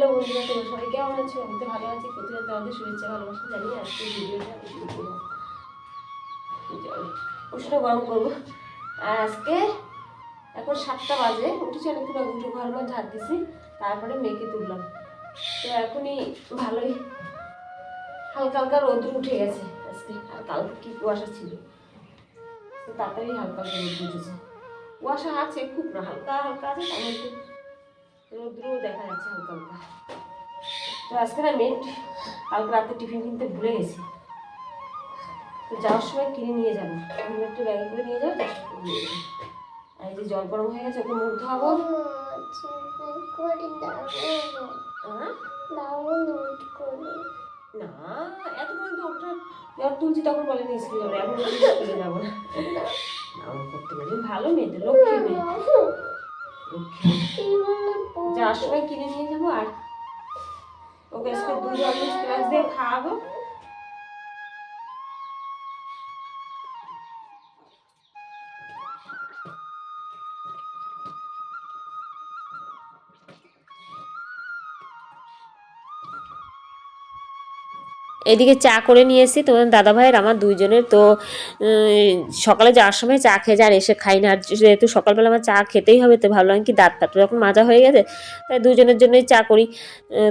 Hello বন্ধুরা, তোমরা সবাই কেমন আছো? আমি তো ভালো আছি। প্রতিদিন তোমাদের শুভেচ্ছা, ভালোবাসা জানিয়ে আজকে ভিডিওটা উষ্ণ গরম করব। আর আজকে এখন সাতটা বাজে, উঠেছি অনেকক্ষণ আগে, উঠে ঘর মধ্যে ঝাড় দিছি, তারপরে মেয়েকে তুললাম। তো এখনই ভালোই হালকা হালকা রোদ্র উঠে গেছে আজকে, আর কালকে কি কুয়াশা ছিল? তো তাড়াতাড়ি হালকা হালকা রোদ্র উঠেছে। কুয়াশা আছে, খুব না, হালকা হালকা আছে তার মধ্যে রৌদ্রও দেখা যাচ্ছে হালকা হালকা তো আজকে না মেন কালকে রাতে টিফিন কিনতে ভুলে গেছি। তো যাওয়ার সময় কিনে নিয়ে যাব। আমি একটু ব্যাগে করে নিয়ে যাব। আর এই যে জল গরম হয়ে গেছে ওকে মুখ ধোয়াবো হ্যাঁ? না এত পর্যন্ত ওটা যখন তুলছি তখন স্কুলে যাব। এখন স্কুলে যাব না। করতে পারি। ভালো মেয়ে তো লক্ষ্মী মেয়ে। যাওয়ার সময় কিনে নিয়ে যাব আর ওকে আজকে দুধ স্ক্রাচ দিয়ে খাওয়াবো। এদিকে চা করে নিয়ে এসেছি। তোমার দাদা ভাইয়ের আমার দুইজনের। তো সকালে যাওয়ার সময় চা খেয়ে যার এসে খাই না। আর যেহেতু সকালবেলা আমার চা খেতেই হবে, তো ভাবলাম কি দাঁত ফাট যখন মাজা হয়ে গেছে, তাই দুজনের জন্যই চা করি।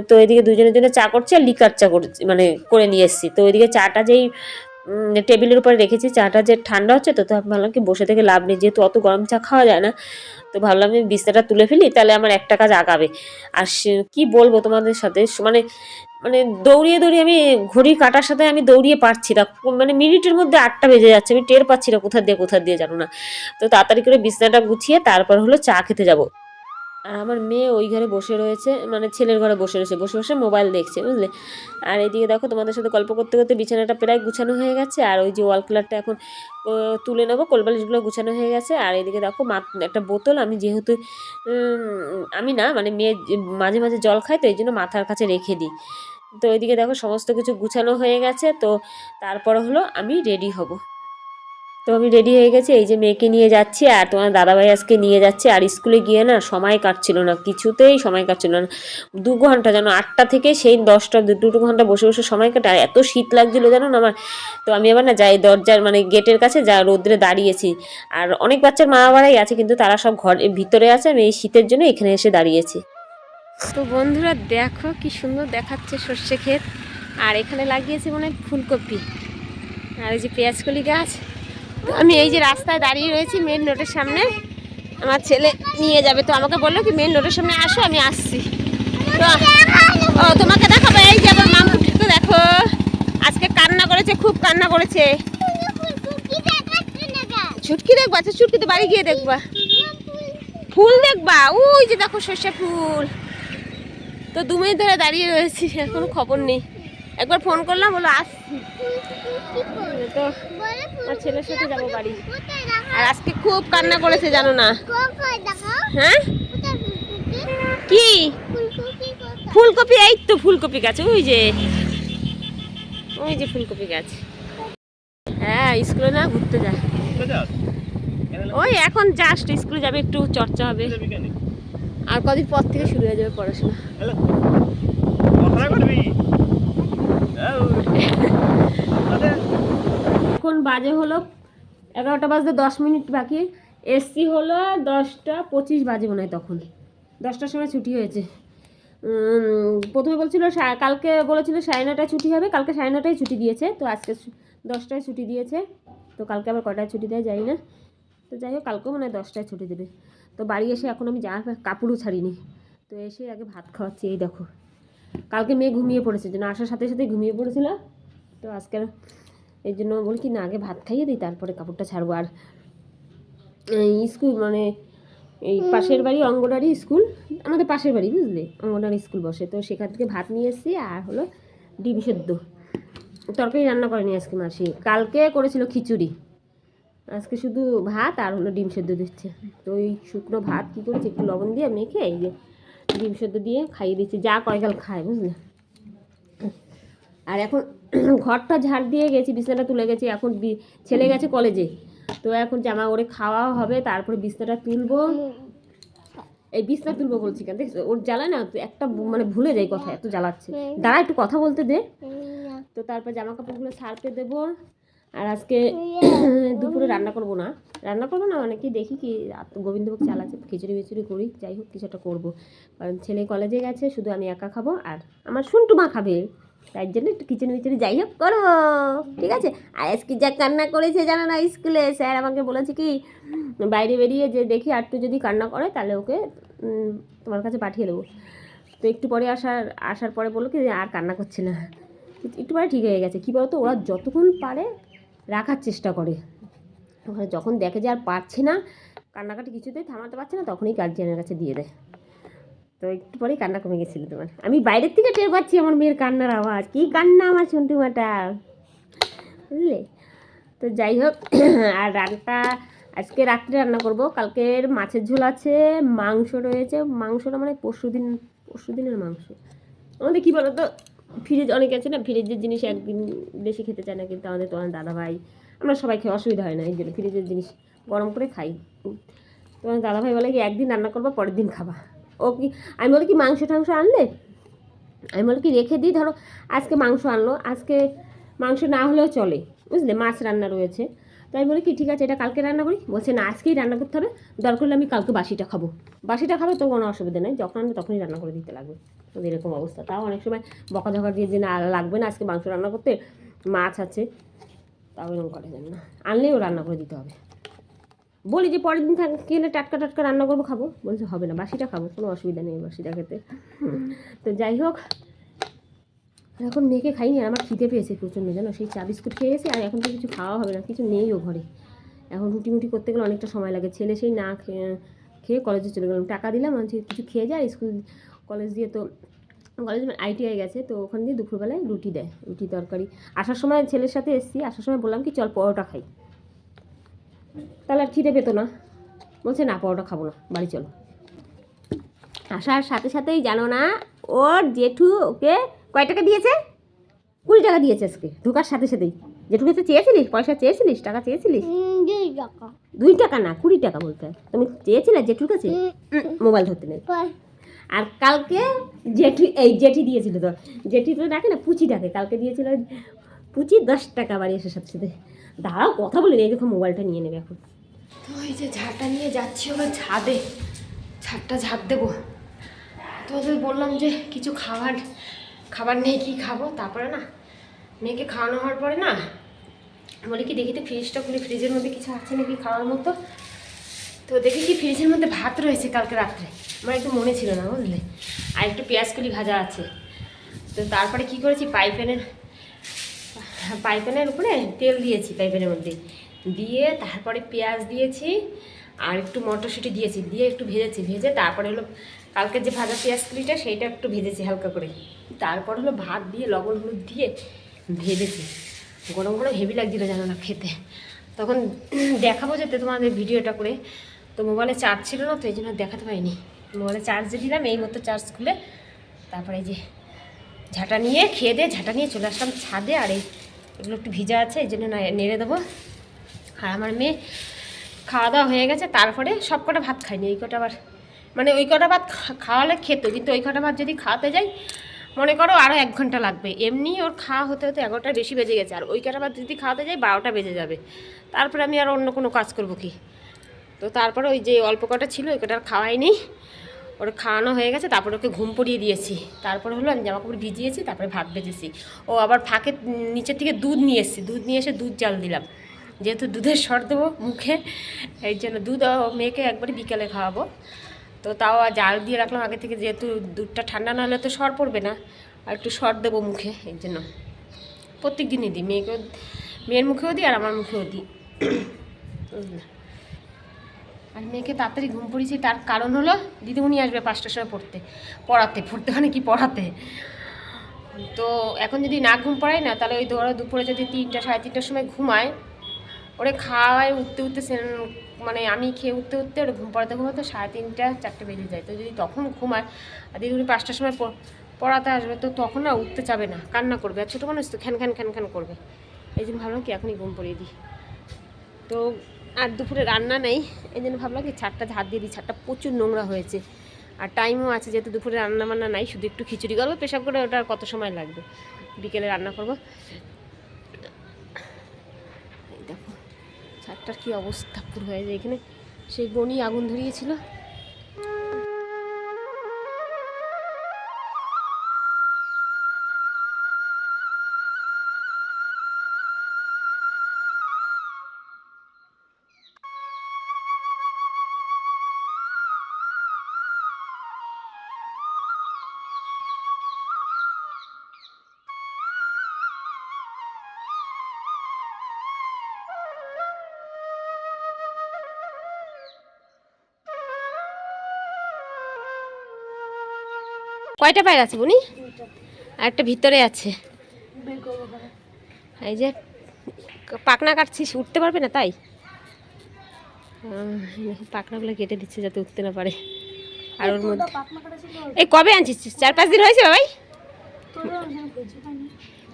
তো এদিকে দুজনের জন্য চা করছি আর লিকার চা করছি মানে করে নিয়ে এসেছি। তো এদিকে চাটা যেই টেবিলের উপরে রেখেছি, চাটা যে ঠান্ডা হচ্ছে তো তো আমি ভাবলাম কি বসে থেকে লাভ নেই, যেহেতু অত গরম চা খাওয়া যায় না, তো ভাবলাম আমি বিস্তারটা তুলে ফেলি, তাহলে আমার একটা কাজ আগাবে। আর কি বলব তোমাদের সাথে মানে মানে দৌড়িয়ে দৌড়িয়ে আমি ঘড়ি কাটার সাথে আমি দৌড়িয়ে পারছি না মানে মিনিটের মধ্যে আটটা বেজে যাচ্ছে, আমি টের পাচ্ছি না কোথা দিয়ে কোথা দিয়ে জানো না। তো তাড়াতাড়ি করে বিছানাটা গুছিয়ে তারপর হলো চা খেতে যাব। আর আমার মেয়ে ওই ঘরে বসে রয়েছে মানে ছেলের ঘরে বসে রয়েছে, বসে বসে মোবাইল দেখছে, বুঝলে? আর এইদিকে দেখো তোমাদের সাথে গল্প করতে করতে বিছানাটা প্রায় গুছানো হয়ে গেছে, আর ওই যে ওয়াল কালারটা এখন তুলে নেব, কোলবালিশগুলো গুছানো হয়ে গেছে, আর এদিকে দেখো মা, একটা বোতল, আমি যেহেতু আমি না মানে মেয়ে মাঝে মাঝে জল খায়, তো এই জন্য মাথার কাছে রেখে দিই। তো ওইদিকে দেখো সমস্ত কিছু গুছানো হয়ে গেছে, তো তারপর হলো আমি রেডি হব। তো আমি রেডি হয়ে গেছি, এই যে মেয়েকে নিয়ে যাচ্ছি আর তোমার দাদাভাই আজকে নিয়ে যাচ্ছে আর স্কুলে গিয়ে না সময় কাটছিল না, কিছুতেই সময় কাটছিল না। দু ঘণ্টা যেন আটটা থেকে সেই দশটা দুটো ঘণ্টা বসে বসে সময় কাটে আর এত শীত লাগছিল জানো না আমার? তো আমি আবার না যাই দরজার মানে গেটের কাছে যা রোদ্রে দাঁড়িয়েছি। আর অনেক বাচ্চার মা বাবারাই আছে, কিন্তু তারা সব ঘর ভিতরে আছে, আমি এই শীতের জন্য এখানে এসে দাঁড়িয়েছি। তো বন্ধুরা দেখো কি সুন্দর দেখাচ্ছে সর্ষে ক্ষেত। আর এখানে লাগিয়েছি মনে ফুলকপি। আর এই যে পেঁয়াজকলি গাছ তো আমি এই যে রাস্তায় দাঁড়িয়ে রয়েছি মেন রোডের সামনে। আমার ছেলে নিয়ে যাবে। তো আমাকে বলল কি মেন রোডের সামনে আসো, আমি আসছি। তো, ও, তোমাকে দেখাবো। এই যে আমার মামুকে দেখো, আজকে কান্না করেছে, খুব কান্না করেছে। ছুটকি দেখবা? আচ্ছা ছুটকি তো বাড়ি গিয়ে দেখবা। ফুল দেখবা? ওই যে দেখো, সর্ষে ফুল। তো দু মিনিট ধরে দাঁড়িয়ে রয়েছি, এখনও খবর নেই। একবার ফোন করলাম বলো আসছি তো আমার ছেলের সাথে যাব বাড়ি। আর আজকে খুব কান্না করেছে জানো না। হ্যাঁ কি? ফুলকপি এই তো ফুলকপি গাছ ওই যে। ওই যে ফুলকপি গাছ। হ্যাঁ স্কুলে না ঘুরতে যায়। ওই এখন জাস্ট স্কুলে যাবে একটু চর্চা হবে। আর কদিন পর থেকে শুরু হয়ে যাবে পড়াশোনা। এখন বাজে হলো এগারোটা বাজতে দশ মিনিট বাকি। এসছি হলো দশটা পঁচিশ বাজে মনে হয় তখন। দশটার সময় ছুটি হয়েছে। প্রথমে বলছিল কালকে বলেছিল সাড়ে নটায় ছুটি হবে, কালকে সাড়ে নটায় ছুটি দিয়েছে, তো আজকে দশটায় ছুটি দিয়েছে, তো কালকে আবার কটায় ছুটি দেয় জানি না। তো যাই হোক, কালকেও মনে হয় দশটায় ছুটি দেবে। তো বাড়ি এসে এখন আমি প্যান্ট- কাপড়ও ছাড়িনি। তো এসে আগে ভাত খাওয়াচ্ছি, এই দেখো। কালকে মেয়ে ঘুমিয়ে পড়েছে জন্য আসার সাথে সাথে ঘুমিয়ে পড়েছিল। তো আজকে এই জন্য বলি কি না আগে ভাত খাইয়ে দিই তারপরে কাপড়টা ছাড়বো। আর এই স্কুল মানে এই পাশের বাড়ি অঙ্গনারী স্কুল আমাদের পাশের বাড়ি বুঝলে? অঙ্গনারী স্কুল বসে। তো সেখান থেকে ভাত নিয়ে এসেছি আর হলো ডিম সেদ্ধ। তরকারি রান্না করেনি আজকে মাসি। কালকে করেছিল খিচুড়ি। আজকে শুধু ভাত আর হলো ডিম সেদ্ধ দিচ্ছে। তো ওই শুকনো ভাত কী করেছি একটু লবণ দিয়ে মেখে এই যে ডিম সেদ্ধ দিয়ে খাইয়ে দিচ্ছি। যা কয়কাল খায় বুঝলে? আর এখন ঘরটা ঝাড় দিয়ে গেছি বিছানাটা তুলে গেছি, এখন ছেলে গেছে কলেজে। তো এখন জামা ওরে খাওয়া হবে, তারপরে বিছনাটা তুলবো। এই বিছনা তুলবো বলছি কেন? দেখছ ওর জ্বালা না একটা মানে ভুলে যাই কথা, এত জ্বালাচ্ছে। দাঁড়া, একটু কথা বলতে দে। তো তারপর জামা কাপড়গুলো সারতে দেবো। আর আজকে দুপুরে রান্না করব না। রান্না করব না মানে কি, দেখি কি গোবিন্দভোগ চাল আছে, খিচুড়ি মিচুড়ি করি, যাই হোক, কিছু একটা করব। কারণ ছেলে কলেজে গেছে, শুধু আমি একা খাব, আর আমার শুনটু মা খাবে। তাই জন্য একটু খিচুড়ি মিচুড়ি যাই হোক করব ঠিক আছে? আর আজকে যা কান্না করেছে জানো না স্কুলে? স্যার আমাকে বলেছে কি, বাইরে বেরিয়ে যে দেখি আর যদি কান্না করে তাহলে ওকে তোমার কাছে পাঠিয়ে দেবো। তো একটু পরে আসার আসার পরে বলল কি আর কান্না করছে না। একটু পরে ঠিক হয়ে গেছে। কী বলতো? ওরা যতক্ষণ পারে রাখার চেষ্টা করে। ওখানে যখন দেখে যে আর পারছে না, কান্নাকাটি কিছুতেই থামাতে পারছে না, তখনই গার্জিয়ানের কাছে দিয়ে দেয়। তো একটু পরেই কান্না কমে গেছিল তোমার। আমি বাইরের থেকে টের পাচ্ছি আমার মেয়ের কান্নার আওয়াজ। কী কান্না আমার চন্টু মাটা? বুঝলে? তো যাই হোক, আর রান্নাটা আজকে রাত্রে রান্না করব। কালকের মাছের ঝোল আছে, মাংস রয়েছে। মাংসটা মানে পরশু দিন পরশু দিনের মাংস। আমাদের কী বলো তো ফ্রিজ অনেক আছে না ফ্রিজের জিনিস একদিন বেশি খেতে চায় না, কিন্তু আমাদের তোমার দাদা ভাই আমরা সবাই খেয়ে অসুবিধা হয় না, এই জন্য ফ্রিজের জিনিস গরম করে খাই। তোমার দাদাভাই বলে কি, একদিন রান্না করব, পরের দিন খাবা। ও কি, আমি বলি কি মাংস টাংস আনলে? আমি বলি কি রেখে দিই, ধরো আজকে মাংস আনলো, আজকে মাংস না হলেও চলে, বুঝলে? মাছ রান্না রয়েছে। তাই বলি কি, ঠিক আছে, এটা কালকে রান্না করি। বলছে, না, আজকেই রান্না করতে হবে। দরকার হলে আমি কালকে বাসিটা খাব। বাসিটা খাবে তো কোনো অসুবিধা নেই, যখন আনবে তখনই রান্না করে দিতে লাগবে। তো এরকম অবস্থা। তাও অনেক সময় বকাঝকা দিয়ে যে না, লাগবে না আজকে মাংস রান্না করতে, মাছ আছে, তাও এরকম করে যেন না। আনলেও রান্না করে দিতে হবে। বলি যে পরের দিন থাক কিনে টাটকা টাটকা রান্না করব, খাব। বলছে, হবে না, বাসিটা খাব, কোনো অসুবিধা নেই বাসিটা খেতে। তো যাই হোক এখন মেয়েকে খাইনি, আর আমার খিদে পেয়েছে প্রচণ্ড, জানো? সেই চা বিস্কুট খেয়ে গেছে আর এখন তো কিছু খাওয়া হবে না, কিছু নেই ও ঘরে। এখন রুটি মুটি করতে গেলে অনেকটা সময় লাগে। ছেলে সেই না খেয়ে খেয়ে কলেজে চলে গেলাম। টাকা দিলাম, আমি কিছু খেয়ে যায় স্কুল কলেজ দিয়ে তো কলেজ আইটিআই গেছে, তো ওখান দিয়ে দুপুরবেলায় রুটি দেয়, রুটি তরকারি। আসার সময় ছেলের সাথে এসেছি, আসার সময় বললাম কি, চল পরোটা খাই। তাহলে আর খিদে পেতো না। বলছে না পরোটা খাব না বাড়ি চলো। আসার সাথে সাথেই জানো না ওর জেঠু ওকে কয় টাকা দিয়েছে? কুড়ি টাকা দিয়েছে আজকে ঢোকার সাথে সাথেই। জেঠুকে তো চেয়েছিলিস পয়সা চেয়েছিলিস টাকা চেয়েছিলিস? দুই টাকা। না কুড়ি টাকা বলতে তুমি চেয়েছিলে জেঠুর কাছে? মোবাইল ধরতে নেই। আর কালকে জেঠু এই জেঠি দিয়েছিল তো। জেঠি তো ডাকে না পুচি ডাকে। কালকে দিয়েছিল পুচি দশ টাকা বাড়ি এসে সাথে সাথে। দাঁড়াও, কথা বলে এই দেখো মোবাইলটা নিয়ে নেবে এখন। তো এই যে ঝাড়টা নিয়ে যাচ্ছি ওরা ছাদে। ছাদটা ঝাড় দেবো। তো ওদের বললাম যে কিছু খাবার খাবার নেই, কি খাব? তারপরে না, মেয়েকে খাওয়ানো হওয়ার পরে না, বলি কি, দেখি তো ফ্রিজটা খুলে ফ্রিজের মধ্যে কিছু আছে নাকি খাওয়ার মতো? তো দেখি কি ফ্রিজের মধ্যে ভাত রয়েছে কালকে রাত্রে। আমার একটু মনে ছিল না, বুঝলে? আর একটু পেঁয়াজ কলি ভাজা আছে। তো তারপরে কি করেছি পাইপেনের পাইপেনের উপরে তেল দিয়েছি, পাইপেনের মধ্যে। দিয়ে তারপরে পেঁয়াজ দিয়েছি, আর একটু মটরশুঁটি দিয়েছি, দিয়ে একটু ভেজেছি। ভেজে তারপরে হলো কালকে যে ভাজা পেঁয়াজ কুলিটা, সেইটা একটু ভেজেছি হালকা করে। তারপর হলো ভাত দিয়ে লবণ হলুদ দিয়ে ভেজেছি। গরম গরম হেভি লাগছিল জানো না খেতে। তখন দেখাবো যেতে তোমাদের ভিডিওটা করে। তো মোবাইলে চার্জ ছিল না, তো এই জন্য দেখাতে পারিনি। মোবাইলে চার্জে দিলাম, এই মতো চার্জ খুলে তারপরে যে ঝাঁটা নিয়ে, খেয়ে দিয়ে ঝাঁটা নিয়ে চলে আসলাম ছাদে। আর এই এগুলো একটু ভিজা আছে, এই জন্য নেড়ে দেবো। আর আমার মেয়ে খাওয়া দাওয়া হয়ে গেছে, তারপরে সব কটা ভাত খাইনি ওই কটা আবার মানে ওই কটা ভাত খাওয়ালে খেত, কিন্তু ওই কটা ভাত যদি খাওয়াতে যাই, মনে করো আরও এক ঘণ্টা লাগবে। এমনি ওর খাওয়া হতে হতে এগারোটার বেশি বেজে গেছে, আর ওই কটা ভাত যদি খাওয়াতে যাই, বারোটা বেজে যাবে। তারপরে আমি আর অন্য কোনো কাজ করব কি? তো তারপরে ওই যে অল্প কটা ছিল, ওই কটা আর খাওয়াই নেই। ওর খাওয়ানো হয়ে গেছে, তারপরে ওকে ঘুম পড়িয়ে দিয়েছি। তারপরে হলো আমি জামা কাপড় ভিজিয়েছি, তারপরে ভাত ভেজেছি। ও আবার ফাঁকে নিচের থেকে দুধ নিয়ে এসেছি, দুধ নিয়ে এসে দুধ জাল দিলাম। যেহেতু দুধের সর দেবো মুখে, এই জন্য দুধ মেয়েকে একবারই বিকেলে খাওয়াবো। তো তাও জাল দিয়ে রাখলাম, আগে থেকে যেহেতু দুধটা ঠান্ডা না হলে তো সর পড়বে না, আর একটু সর দেবো মুখে, এই জন্য। প্রত্যেক দিনই দিই, মেয়েকেও, মেয়ের মুখেও দিই আর আমার মুখেও দিই। আর মেয়েকে তাড়াতাড়ি ঘুম পড়িয়েছি, তার কারণ হলো দিদিমণি আসবে পাঁচটার সময় পড়তে, পড়াতে, পড়তে মানে কি পড়াতে। তো এখন যদি না ঘুম পড়াই না, তাহলে ওই ধরো দুপুরে যদি তিনটা, সাড়ে তিনটার সময় ঘুমায়, ওরে খাওয়ায় উঠতে উঠতে মানে আমি খেয়ে উঠতে উঠতে ওরে ঘুম পড়াতে ঘুমাতে সাড়ে তিনটা, চারটে বেজে যায়। তো যদি তখন ঘুমায়, আর দিদিমণি পাঁচটার সময় পড়াতে আসবে, তো তখন না উঠতে চাবে না, কান্না করবে। আর ছোটো মানুষ তো খ্যান খ্যান খ্যান খ্যান করবে। এই জন্য ভাবলাম কি এখনই ঘুম পড়িয়ে দিই। তো আর দুপুরে রান্না নেই, এই জন্য ভাবলাম কি ছাদটা ঝাড় দিয়ে দিই ছাদটা প্রচুর নোংরা হয়েছে। আর টাইমও আছে, যেহেতু দুপুরে রান্না বান্না নাই, শুধু একটু খিচুড়ি করব, পেশাব করে ওটা কত সময় লাগবে? বিকেলে রান্না করব। দেখো ছাদটার কী অবস্থা, পুরো হয়ে যায় এখানে। সেই বনি আগুন ধরিয়েছিল। কয়টা পায়ের আছে বনি? আর একটা ভিতরে আছে। এই যে পাকনা কাটছিস উঠতে পারবে না তাই? পাকনাগুলো কেটে দিচ্ছে যাতে উঠতে না পারে। আর ওর মধ্যে এই কবে আনছিস? চার পাঁচ দিন হয়েছে বাবাই?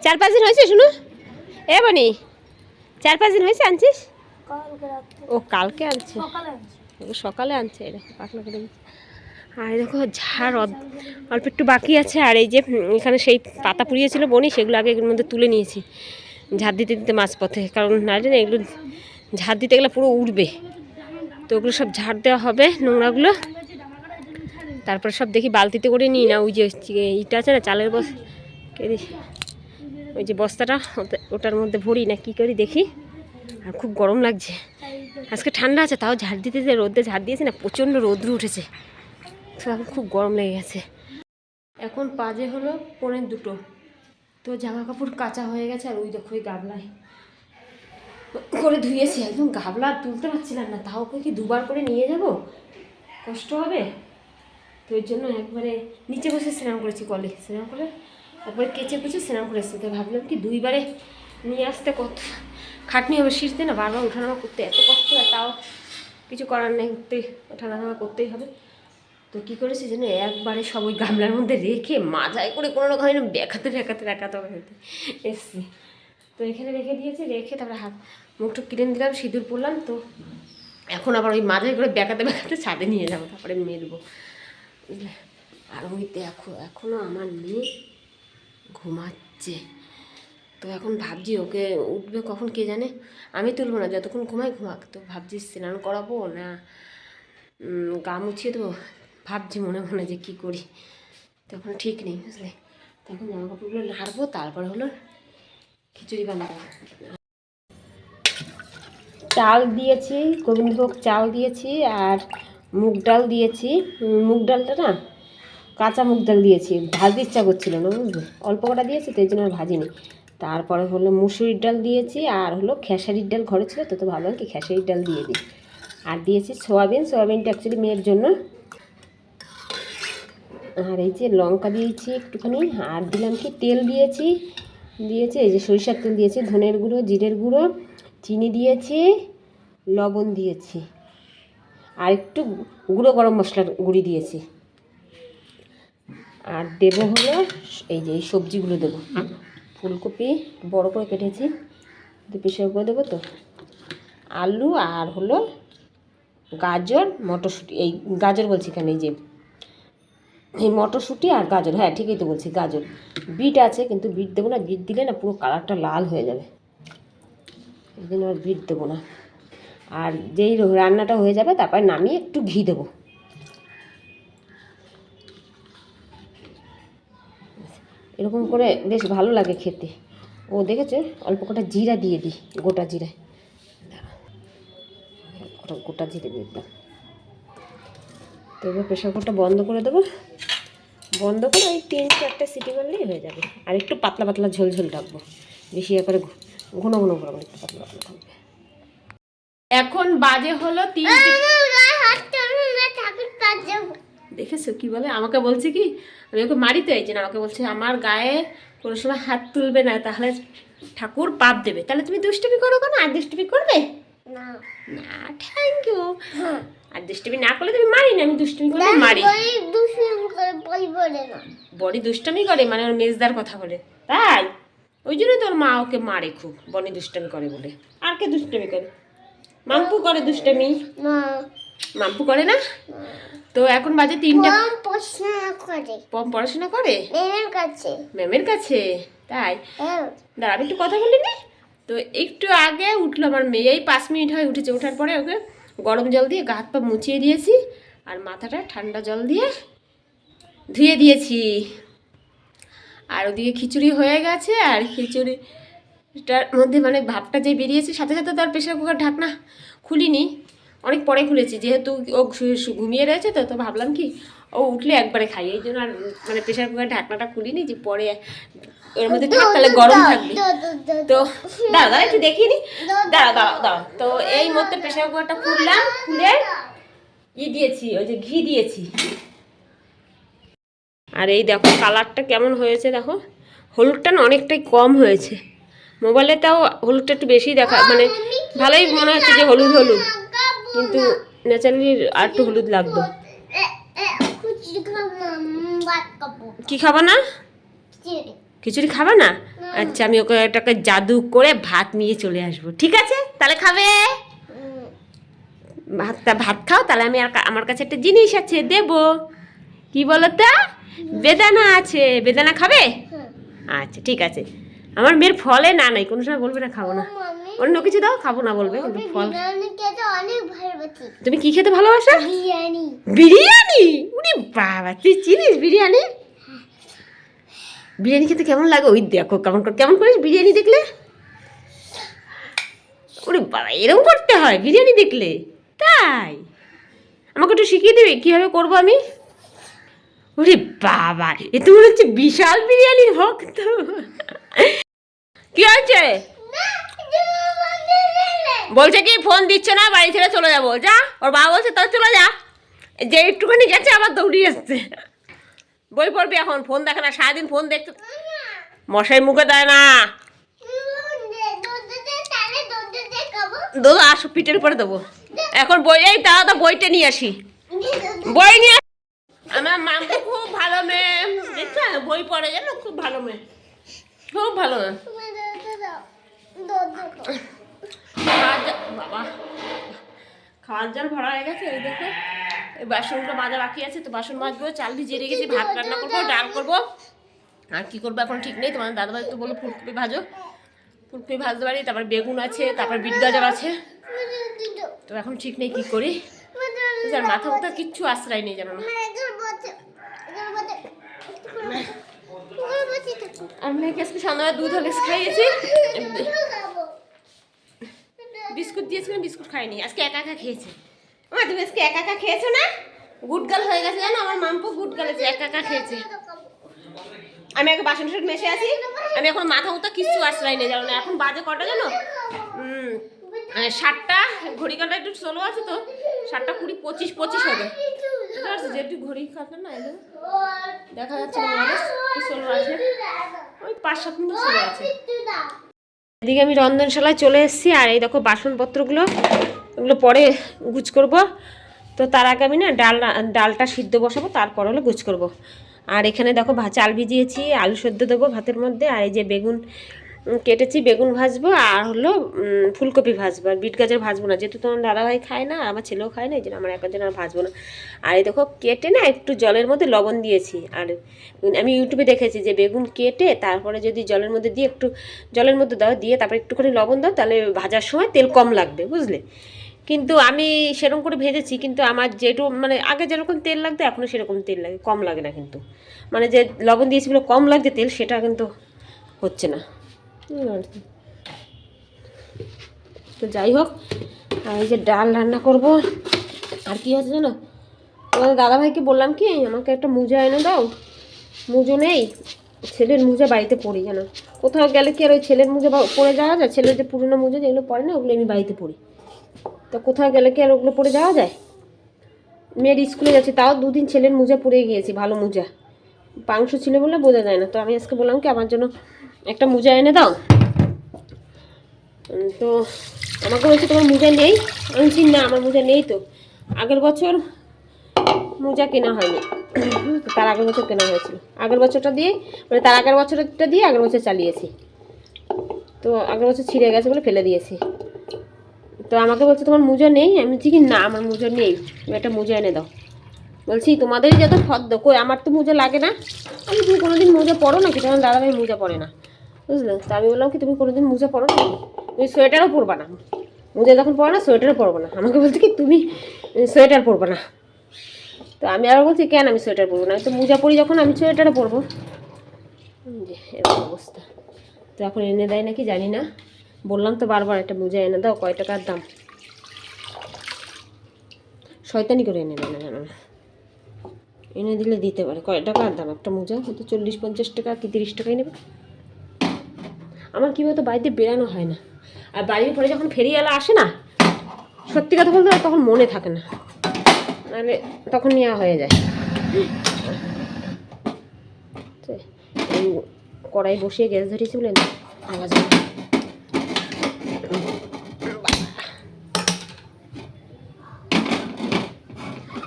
চার পাঁচ দিন হয়েছে শুনু? এ বনি চার পাঁচ দিন হয়েছে আনছিস? ও কালকে আনছে। সকালে আনছে। দেখো পাকনা কেটে দিচ্ছে। আর দেখো ঝাড় অল্প একটু বাকি আছে, আর এই যে এখানে সেই পাতা পুড়িয়েছিল বনি, সেগুলো আগে এগুলোর মধ্যে তুলে নিয়েছি। ঝাড় দিতে দিতে মাছ পথে কারণ নাহলে না এগুলো ঝাড় দিতে গেলে পুরো উড়বে। তো ওগুলো সব ঝাড় দেওয়া হবে নোংরাগুলো। তারপরে সব দেখি বালতিতে করে নিই না, ওই যে ইটা আছে না, চালের বস ওই যে বস্তাটা ওটার মধ্যে ভরি না, কী করি দেখি। আর খুব গরম লাগছে। আজকে ঠান্ডা আছে, তাও ঝাড় দিতে যে রোদে ঝাড় দিয়েছি না, প্রচণ্ড রোদ্রু উঠেছে। এখন খুব গরম লেগে গেছে। এখন পাজে হলো পনেরো দুটো। তো জামা কাপড় কাঁচা হয়ে গেছে আর ওই দেখো ওই গাবলায়। করে ধুয়েছি একদম গাবলা তুলতে পারছিলাম না। তাও কি দুবার করে নিয়ে যাব? কষ্ট হবে? তো ওই জন্য একবারে নিচে বসে স্নান করেছি কলে। স্নান করে একবারে কেচে কুচে স্নান করেছি তো ভাবলাম কি দুইবারে নিয়ে আসতে কত? খাটনি হবে শীতে না? বারবার ওঠানামা করতে এত কষ্ট হয়, তাও কিছু করার নেই, উঠতে, ওঠানামা করতেই হবে। তো কী করেছি যেন একবারে সব ওই গামলার মধ্যে রেখে মাজায় করে কোনো রকম যেন দেখাতে দেখাতে দেখাতে হবে এসছি। তো এখানে রেখে দিয়েছি, রেখে তারপরে হাত মুখটা কিনে দিলাম, সিঁদুর পরলাম, তো এখন আবার ওই মাজায় করে বেঁকাতে বেঁকাতে ছাদে নিয়ে যাব, তারপরে মেলবো। বুঝলে? আর ওই দেখো এখনও আমার মেয়ে ঘুমাচ্ছে। তো এখন ভাবছি ওকে উঠবে কখন কে জানে? আমি তুলবো না, যতক্ষণ ঘুমাই ঘুমাক। তো ভাবছি স্নান করাবো না গা মুছিয়ে দেবো। ভাবছি মনে মনে যে কী করি। তখন ঠিক নেই বুঝলে। তখন জামা কাপড়গুলো নাড়বো, তারপরে হলো খিচুড়ি বানাবো। চাল দিয়েছি, গোবিন্দভোগ চাল দিয়েছি আর মুগ ডাল দিয়েছি। মুগ ডালটা না, কাঁচা মুগ ডাল দিয়েছি। ভাজতে ইচ্ছা করছিল না বুঝলে। অল্প কটা দিয়েছি, তো এই জন্য আর ভাজিনি তারপরে হলো মুসুরির ডাল দিয়েছি আর হলো খেসারির ডাল ঘরে ছিল, তো তো ভাবলাম কি খেসারির ডাল দিয়ে দিই। আর দিয়েছি সোয়াবিন। সোয়াবিনটা অ্যাকচুয়ালি মেয়ের জন্য আর এই যে লঙ্কা দিয়েছি একটুখানি, আর দিলাম কি তেল দিয়েছি দিয়েছি এই যে সরিষার তেল দিয়েছি, ধনের গুঁড়ো, জিরের গুঁড়ো, চিনি দিয়েছি, লবণ দিয়েছি, আর একটু গুঁড়ো গরম মশলার গুঁড়ি দিয়েছি। আর দেবো হলো এই যে এই সবজিগুলো দেবো, ফুলকপি বড় করে কেটেছি দু পিসের দেবো তো। আলু আর হলো গাজর, মটরশুঁটি, এই গাজর বলছি এখানে এই যে এই মটরশুঁটি আর গাজর। হ্যাঁ ঠিকই তো বলছি, গাজর। বিট আছে, কিন্তু বিট দেবো না, বিট দিলে না পুরো কালারটা লাল হয়ে যাবে। এই জন্য আর বিট দেবো না। আর যেই রান্নাটা হয়ে যাবে, তারপর নামিয়ে একটু ঘি দেবো। এরকম করে বেশ ভালো লাগে খেতে। ও দেখেছে, অল্প কটা জিরা দিয়ে দিই, গোটা জিরা। গোটা জিরে দিয়ে দিলাম। তো এবার প্রেশার কুকারটা বন্ধ করে দেবো। বন্ধ করে ওই তিন চারটে সিটি মারলেই হয়ে যাবে। আর একটু পাতলা পাতলা ঝোল ঝোল রাখব বেশি করে ঘু- ঘন ঘন করব একটু পাতলা পাতলা থাকবে। এখন বাজে হলো তিনটে দেখেছ কি বলে? আমাকে বলছে কি আমি ওকে মারি তো এই জন্য আমাকে বলছে আমার গায়ে কোনো সময় হাত তুলবে না তাহলে ঠাকুর পাপ দেবে। তাহলে তুমি দুষ্টুমি করো কেন? আর দুষ্টুমি করবে? না। না থ্যাংক ইউ আর দুষ্টুমি না করলে তুমি মারি না আমি দুষ্টুমি করলে মারি। বডি দুষ্টামি করে মানে ওর মেজদার কথা বলে। তাই? ওই জন্যই তোর মা ওকে মারে খুব বনি দুষ্টামি করে বলে। আর কে দুষ্টামি করে? মাম্পু করে দুষ্টামি? না মাম্পু করে না? তো এখন বাজে তিনটে। পড়াশোনা করে। পম পড়াশোনা করে? মেয়ের কাছে। ম্যামের কাছে? তাই? হ্যাঁ। দাঁড়া আমি একটু কথা বলি নি? তো একটু আগে উঠল আমার মেয়ে এই পাঁচ মিনিট হয় উঠেছে ওঠার পরে ওকে গরম জল দিয়ে গা হাত পা মুছিয়ে দিয়েছি আর মাথাটা ঠান্ডা জল দিয়ে ধুয়ে দিয়েছি। আর ওদিকে খিচুড়ি হয়ে গেছে আর খিচুড়িটার মধ্যে মানে ভাবটা যে বেরিয়েছে, সাথে সাথে তো আর প্রেশার কুকার ঢাকনা খুলিনি। অনেক পরে খুলেছি, যেহেতু ও ঘুমিয়ে রয়েছে তো তো ভাবলাম কি ও উঠলে একবারে খাই। এই জন্য আর মানে প্রেশার কুকার ঢাকনাটা খুলিনি যে পরে ওর মধ্যে থাক তাহলে গরম থাকবে। তো দাঁড়া দাঁড়া একটু দেখিয়ে নি দাঁড়া দাঁড়া দাঁড়া তো এই মধ্যে প্রেশার কুকারটা খুললাম খুলে ই দিয়েছি ওই যে ঘি দিয়েছি। আর এই দেখো কালারটা কেমন হয়েছে দেখো। হলুদটা না অনেকটাই কম হয়েছে। মোবাইলে তাও হলুদটা একটু বেশি দেখা মানে ভালোই মনে হচ্ছে যে হলুদ হলুদ। কিন্তু ন্যাচারালি আর একটু হলুদ লাগতো কি খাব না? খিচুড়ি খাবা না? আচ্ছা আমি ওকে একটা জাদু করে ভাত নিয়ে চলে আসব ঠিক আছে? তাহলে খাবে? ভাতটা ভাত খাও তাহলে আমি আর আমার কাছে একটা জিনিস আছে দেব। কি বলো তো বেদানা আছে। বেদানা খাবে? আচ্ছা ঠিক আছে। আমার মেয়ের ফলে না নাই কোনো সময় বলবে না খাব না। অন্য কিছু দাও খাব না বলবে কিন্তু ফল। তুমি কি খেতে ভালোবাসো? বিরিয়ানি। বিরিয়ানি? উনি বাবা তুই চিনিস বিরিয়ানি? বিরিয়ানি খেতে কেমন লাগে? ওই দেখো কেমন কেমন করিস বিরিয়ানি দেখলে? ওরে বাবা এরকম করতে হয় বিরিয়ানি দেখলে। তাই? আমাকে একটু শিখিয়ে দেবে কীভাবে করব আমি? ওরে বাবা এ তো মনে হচ্ছে বিশাল বিরিয়ানির ভক্ত। কি হয়েছে? বলছে কি, ফোন দিচ্ছে না, বাড়ি ছেড়ে চলে যাব। যা, ওর বাবা বলছে তাও চলে যা। যে একটুখানি গেছে, আবার দৌড়িয়ে এসছে। বই পড়বি এখন, ফোন দেখে না, সারাদিন ফোন দেখতে মশাই মুখে দেয় না। দাদা, আসো, পিঠের উপরে দেবো। এখন বই, এই দাদা বইটা নিয়ে আসি। বই নিয়ে আমার মা তো খুব ভালো মেয়ে। দেখছ, বই পড়ে জানো খুব ভালো মেয়ে। খুব ভালো মেয়ে। খাওয়ার বাবা। খাওয়ার জল ভরা হয়ে গেছে, এই দেখো। এই বাসনগুলো মাজা বাকি আছে, তো বাসন মাজবো, চাল ভিজিয়ে রেখেছি, ভাত রান্না করব, ডাল করব। আর কি করব এখন ঠিক নেই তোমার দাদাভাই তো বলো ফুলকপি ভাজো। ফুলকপি ভাজতে পারি, তারপর বেগুন আছে, তারপর বিট গাজর আছে। তো এখন ঠিক নেই, কি করি? যার মাথা মাথা কিচ্ছু আশ্রয় নেই জানো না। মেয়েকে আজকে সন্ধ্যাবেলা দুধ হলে খাইয়েছি। বিস্কুট দিয়েছিলাম বিস্কুট খাইনি। আজকে একা একা খেয়েছে। মা তুমি আজকে একা একা খেয়েছো না? গুড গাল হয়ে গেছে জানো? আমার মাম্পু গুড গালেছে একা একা খেয়েছে। আমি আগে বাসন টাসন মেশে আছি আমি এখন মাথা মতো কিচ্ছু আশ্রয় নেই জানো না? এখন বাজে কটা জানো? উম, সাতটা ঘড়ি কাটা একটু স্লো আছে তো। সাতটা কুড়ি পঁচিশ পঁচিশ হবে। বুঝতে পারছ? ঘড়ি কাটা না। এদের দেখা যাচ্ছে না একটু স্লো আছে। ওই পাঁচ সাত মিনিট স্লো আছে। এদিকে আমি রন্ধনশালায় চলে এসেছি, আর এই দেখো বাসনপত্রগুলো, এগুলো পরে গুছ করব। তো তার আগে আমি না ডাল ডালটা সিদ্ধ বসাবো, তারপর হলো গুছ করব। আর এখানে দেখো চাল ভিজিয়েছি, আলু সেদ্ধ দেবো ভাতের মধ্যে, আর এই যে বেগুন কেটেছি, বেগুন ভাজবো আর হলো ফুলকপি ভাজবো আর বিট গাজর ভাজবো না। যেহেতু তোমার দাদাভাই খায় না, আমার ছেলেও খায় না, এই জন্য আমার একার জন্য আর ভাজবো না। আর এই দেখো, কেটে না একটু জলের মধ্যে লবণ দিয়েছি। আর আমি ইউটিউবে দেখেছি যে বেগুন কেটে তারপরে যদি জলের মধ্যে দিয়ে একটু, জলের মধ্যে দাও, দিয়ে তারপরে একটুখানি লবণ দাও, তাহলে ভাজার সময় তেল কম লাগবে, বুঝলে? কিন্তু আমি সেরকম করে ভেজেছি, কিন্তু আমার যেটু মানে আগে যেরকম তেল লাগতো এখনও সেরকম তেল লাগে, কম লাগে না কিন্তু। মানে যে লবণ দিয়েছি বলে কম লাগছে তেল, সেটা কিন্তু হচ্ছে না। বুঝতে পারছ? তো যাই হোক আর এই যে ডাল রান্না করব, আর কি আছে জানো? তোমাদের দাদাভাইকে বললাম কি, আমাকে একটা মোজা এনে দাও। মুজো নেই, ছেলের মোজা বাড়িতে পড়ি জানো। কোথাও গেলে কি আর ওই ছেলের মোজা পরে যাওয়া যায়? ছেলের যে পুরনো মোজা যেগুলো পরে না, ওগুলো আমি বাড়িতে পড়ি। তো কোথাও গেলে কি আর ওগুলো পরে যাওয়া যায়? মেয়ের স্কুলে যাচ্ছে, তাও দুদিন ছেলের মোজা পরে গিয়েছি, ভালো মোজা। পাংশ ছিল বলে বোঝা যায় না। তো আমি আজকে বললাম কি, আমার জন্য একটা মোজা এনে দাও। তো আমাকে বলছে তোমার মোজা নেই? আমি না, আমার মোজা নেই তো। আগের বছর মোজা কেনা হয়নি। তার আগের বছর কেনা হয়েছিল। আগের বছরটা দিয়ে মানে তার আগের বছরটা দিয়ে আগের বছর চালিয়েছি। তো আগের বছর ছিঁড়ে গেছে বলে ফেলে দিয়েছি। তো আমাকে বলছে, তোমার মুজো নেই? আমি বলছি, কি না, আমার মুজো নেই। একটা মুজো এনে দাও। বলছি, তোমাদেরই যত ফদ্দ। কই, আমার তো মুজো লাগে না? আমি তুমি কোনোদিন মোজা পরো নাকি তখন দাদাভাই মোজা পরে না। বুঝলে? তো আমি বললাম কি, তুমি কোনোদিন মোজা পরো না? তুমি সোয়েটারও পরবা না। মোজা যখন পরো না, সোয়েটারও পরবো না। আমাকে বলছে কি, তুমি সোয়েটার পরবে না? তো আমি আবার বলছি, কেন আমি সোয়েটার পরবো না? তো মোজা পরি যখন, আমি সোয়েটারও পরবো। যে, এরকম অবস্থা। তো এখন এনে দেয় নাকি জানি না। বললাম তো বারবার, একটা মোজা এনে দাও, কয় টাকার দাম? শয়তানি করে এনে দেয় না জানো না। এনে দিলে দিতে পারে। কয় টাকার দাম? একটা মোজা? হয়তো চল্লিশ পঞ্চাশ টাকা কি তিরিশ টাকাই নেবে? আমার কী বলতো বাড়িতে বেরানো হয় না। আর বাড়ির পরে যখন ফেরিওয়ালা আসে না, সত্যি কথা বলতে তখন মনে থাকে না। নাহলে তখন নেওয়া হয়ে যায়। কড়াই বসিয়ে গ্যাস ধরিয়েছি বলে আওয়াজ।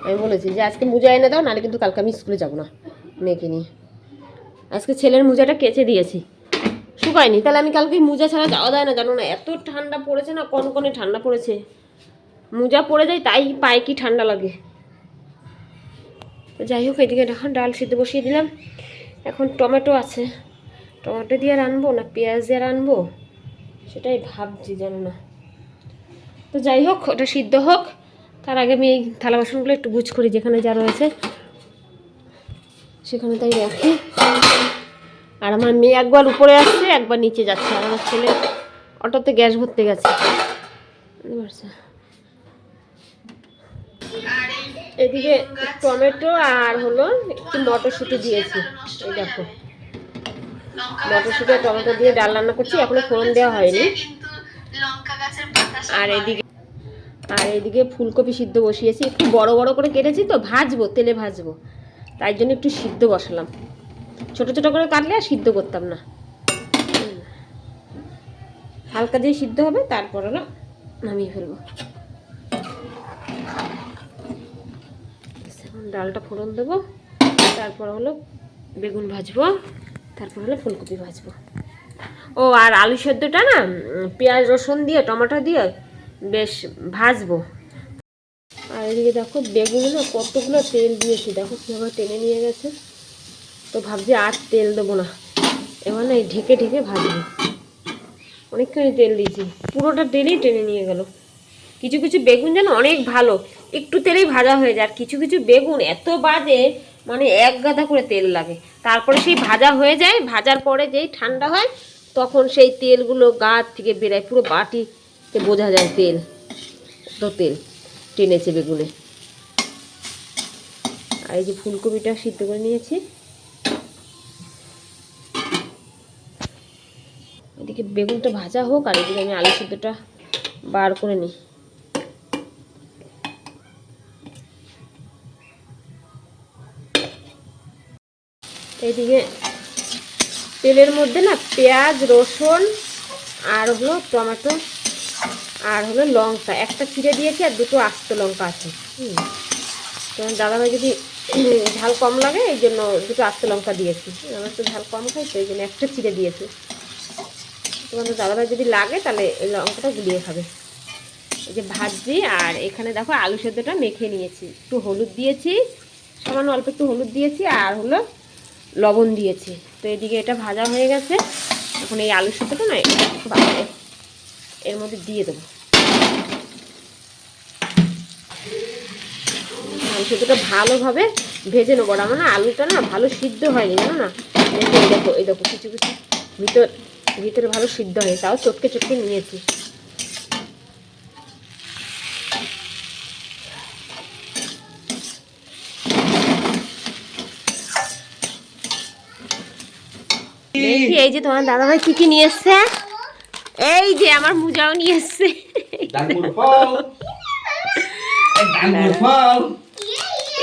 আমি বলেছি যে আজকে মোজা এনে দাও, নাহলে কিন্তু কালকে আমি স্কুলে যাব না মেয়েকে নিয়ে। আজকে ছেলের মোজাটা কেচে দিয়েছি। শুকায়নি। তাহলে আমি কালকে মোজা ছাড়া যাওয়া যায় না, জানো না? এত ঠান্ডা পড়েছে না, কনকনে ঠান্ডা পড়েছে। মোজা পড়ে যায়, তাই পায়ে কি ঠান্ডা লাগে। যাই হোক, এদিকে এখন ডাল সিদ্ধ বসিয়ে দিলাম। এখন টমেটো আছে। টমেটো দিয়ে রানবো না পেঁয়াজ দিয়ে রানবো সেটাই ভাবছি, জানো না। তো যাই হোক, ওটা সিদ্ধ হোক। তার আগে আমি এই থালা বাসনগুলো একটু গুছ করি, যেখানে যা রয়েছে। সেখানে তাই রাখি। আর আমার মেয়ে একবার উপরে আসছে, একবার নিচে যাচ্ছে। আর আমার ছেলে অটোতে গ্যাস ভরতে গেছে। এদিকে টমেটো আর হলো একটু মটরশুঁটি দিয়েছি। এই দেখো। মটরশুঁটি আর টমেটো দিয়ে ডাল রান্না করছি, এখনও ফোড়ন দেওয়া হয়নি। আর এদিকে আর এদিকে ফুলকপি সিদ্ধ বসিয়েছি। একটু বড় বড় করে কেটেছি তো, ভাজবো, তেলে ভাজবো। তাই জন্য একটু সিদ্ধ বসালাম। ছোট ছোট করে কাটলে আর সিদ্ধ করতাম না। হালকা দিয়ে সিদ্ধ হবে, তারপর হলো নামিয়ে ফেলব। ডালটা ফোড়ন দেবো, তারপর হলো বেগুন ভাজবো, তারপর হলো ফুলকপি ভাজবো। ও, আর আলু সেদ্ধটা না পেঁয়াজ, রসুন দিয়ে, টমেটো দিয়ে বেশ ভাজবো। আর এদিকে দেখো বেগুনে না কতগুলো তেল দিয়েছি, দেখো কীভাবে টেনে নিয়ে গেছে। তো ভাবছি আর তেল দেবো না। এবার না এই ঢেকে ঢেকে ভাজবো। অনেকখানি তেল দিয়েছি। পুরোটা তেলই টেনে নিয়ে গেল। কিছু কিছু বেগুন যেন অনেক ভালো। একটু তেলেই ভাজা হয়ে যায়। আর কিছু কিছু বেগুন এত বাজে মানে এক গাদা করে তেল লাগে। তারপরে সেই ভাজা হয়ে যায়, ভাজার পরে যেই ঠান্ডা হয়, তখন সেই তেলগুলো গাছ থেকে বেরোয়। পুরো বাটিতে বোঝা যায় তেল। তো তেল টেনেছে বেগুনে। আর এই যে ফুলকপিটা সিদ্ধ করে নিয়েছি। এদিকে বেগুনটা ভাজা হোক, আর এদিকে আমি আলু সিদ্ধটা বার করে নিই। এইদিকে তেলের মধ্যে না পেঁয়াজ, রসুন, আর হলো টমেটো, আর হলো লঙ্কা। একটা চিড়ে দিয়েছি আর দুটো আস্ত লঙ্কা আছে। হুম। দাদাভাই যদি ঝাল কম লাগে, এই জন্য দুটো আস্ত লঙ্কা দিয়েছি। আমার তো ঝাল কম খাই এই জন্য একটা চিড়ে দিয়েছি। তোমাদের দাদাভাই যদি লাগে, তাহলে এই লঙ্কাটা গুলিয়ে খাবে। এই যে ভাজি আর এখানে দেখো আলু সেদ্ধটা মেখে নিয়েছি। একটু হলুদ দিয়েছি, সামান্য অল্প একটু হলুদ দিয়েছি, আর হলো লবণ দিয়েছি। তো এদিকে এটা ভাজা হয়ে গেছে। এখন এই আলু সেদ্ধটা না এর মধ্যে দিয়ে দেবো। আলু সেদ্ধটা ভালোভাবে ভেজে নেব। আমার না আলুটা না ভালো সিদ্ধ হয়নি, জানো না? দেখো, এই দেখো কিছু কিছু ভিতর ভিতরে ভালো সিদ্ধ হয়ে তাও চটকে চটকে নিয়েছি। এই যে তোমার দাদা ভাই কি কি নিয়ে এসছে? এই যে আমার মোজাও নিয়ে এসছে।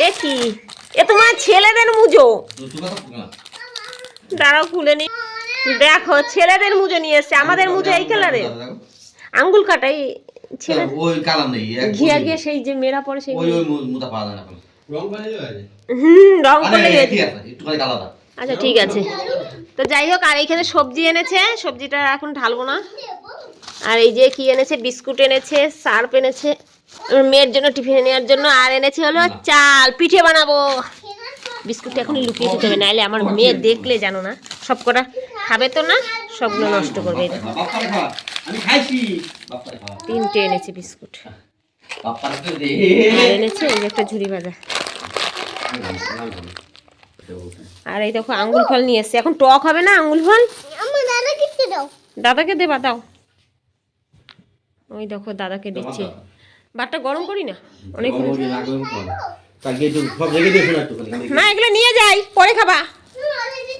এ কি? এ তোমার ছেলেদের মুজো। দাঁড়াও খুলে নি। দেখো ছেলেদের মুজো নিয়ে এসছে আমাদের মুজো এই কালারে আঙ্গুল কাটাই ছেলে ওই কালার নেই ঘিয়া গিয়ে সেই যে মেরা পড়ে সেই ওই ওই মুতা পাওয়া যায় না এখন। হুম রং একটুখানি কালারটা আচ্ছা ঠিক আছে। তো যাই হোক আর এইখানে সবজি এনেছে সবজিটা এখন ঢালবো না। আর এই যে কি এনেছে বিস্কুট এনেছে সার্ফ এনেছে। মেয়ের জন্য টিফিনে নেওয়ার জন্য আর এনেছে হলো চাল পিঠে বানাবো। বিস্কুটটা এখন লুকিয়ে দিতে হবে নাহলে আমার মেয়ে দেখলে জানো না। সব কটা খাবে তো না সবগুলো নষ্ট করবে তিনটে এনেছে বিস্কুট। এনেছে এই একটা ঝুড়ি ভাজা। আর এই দেখো আঙ্গুল ফল নিয়ে এসছে। এখন টক হবে না আঙ্গুল ফল? দাদাকে দেবা দাও। ওই দেখো দাদাকে দিচ্ছি। বাটটা গরম করি না? অনেক না এগুলো নিয়ে যাই পরে খাবা। আমি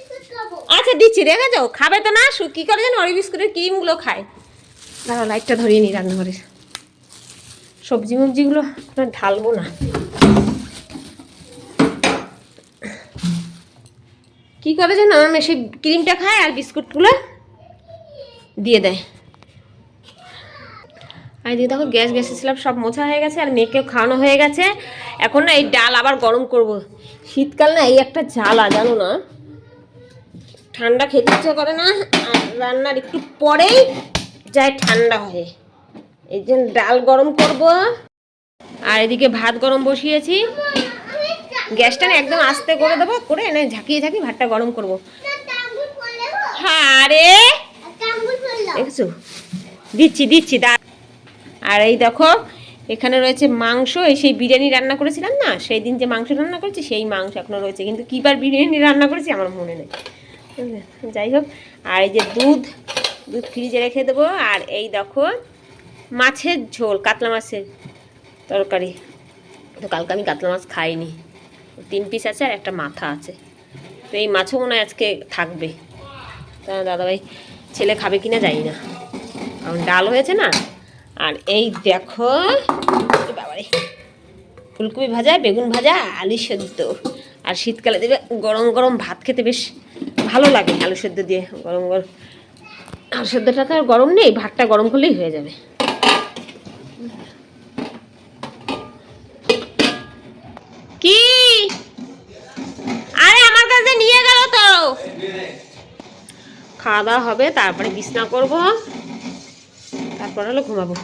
আচ্ছা দিচ্ছি যাও খাবে তো না কি করে জানো? অরি বিস্কুটের ক্রিমগুলো খায়। দাঁড়াও লাইটটা ধরিয়ে নি রান্নাঘরের সবজি মবজিগুলো ঢালবো না। কি করে জানো? আমার মেয়ে সেই ক্রিমটা খায় আর বিস্কুটগুলো দিয়ে দেয়। আর এদিকে দেখো গ্যাস স্ল্যাব সব মোছা হয়ে গেছে আর মেয়েকেও খাওয়ানো হয়ে গেছে। এখন না এই ডাল আবার গরম করব। শীতকাল না এই একটা জ্বালা, জানো না? ঠান্ডা খেতে ইচ্ছে করে না, আর রান্নার একটু পরেই যায় ঠান্ডা হয়ে। এই জন্য ডাল গরম করব। আর এদিকে ভাত গরম বসিয়েছি। গ্যাসটা না একদম আস্তে করে দেবো, করে এনে ঝাঁকিয়ে ঝাঁকিয়ে ভাতটা গরম করব। আরে দেখছ? দিচ্ছি দিচ্ছি দা আর এই দেখো এখানে রয়েছে মাংস, এই সেই বিরিয়ানি রান্না করেছিলাম না? সেই দিন যে মাংস রান্না করেছি, সেই মাংস এখনও রয়েছে। কিন্তু কিবার বিরিয়ানি রান্না করেছি আমার মনে নেই। যাই হোক, আর এই যে দুধ দুধ ফ্রিজে রেখে দেবো। আর এই দেখো, মাছের ঝোল, কাতলা মাছের তরকারি। তো কালকে আমি কাতলা মাছ খাইনি। তিন পিস আছে আর একটা মাথা আছে। তো এই মাছও মনে হয় আজকে থাকবে। তা দাদাভাই, ছেলে খাবে কিনা জানি না। কারণ ডাল হয়েছে না আর এই দেখো ফুলকপি ভাজা, বেগুন ভাজা, আলু সেদ্ধ। আর শীতকালে দেবে গরম গরম ভাত খেতে বেশ ভালো লাগে আলু সেদ্ধ দিয়ে। গরম গরম আলু সেদ্ধটা তো আর গরম নেই, ভাতটা গরম করলেই হয়ে যাবে। কি? আরে আমার কাছে নিয়ে গেল তো। খাওয়া দাওয়া হবে, তারপরে বিছনা করব। তারপর হলো ঘুমাবো।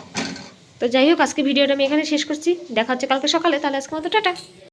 তো যাই হোক, আজকে ভিডিওটা আমি এখানে শেষ করছি। দেখা হচ্ছে কালকে সকালে, তাহলে আজকে মতো টাটা।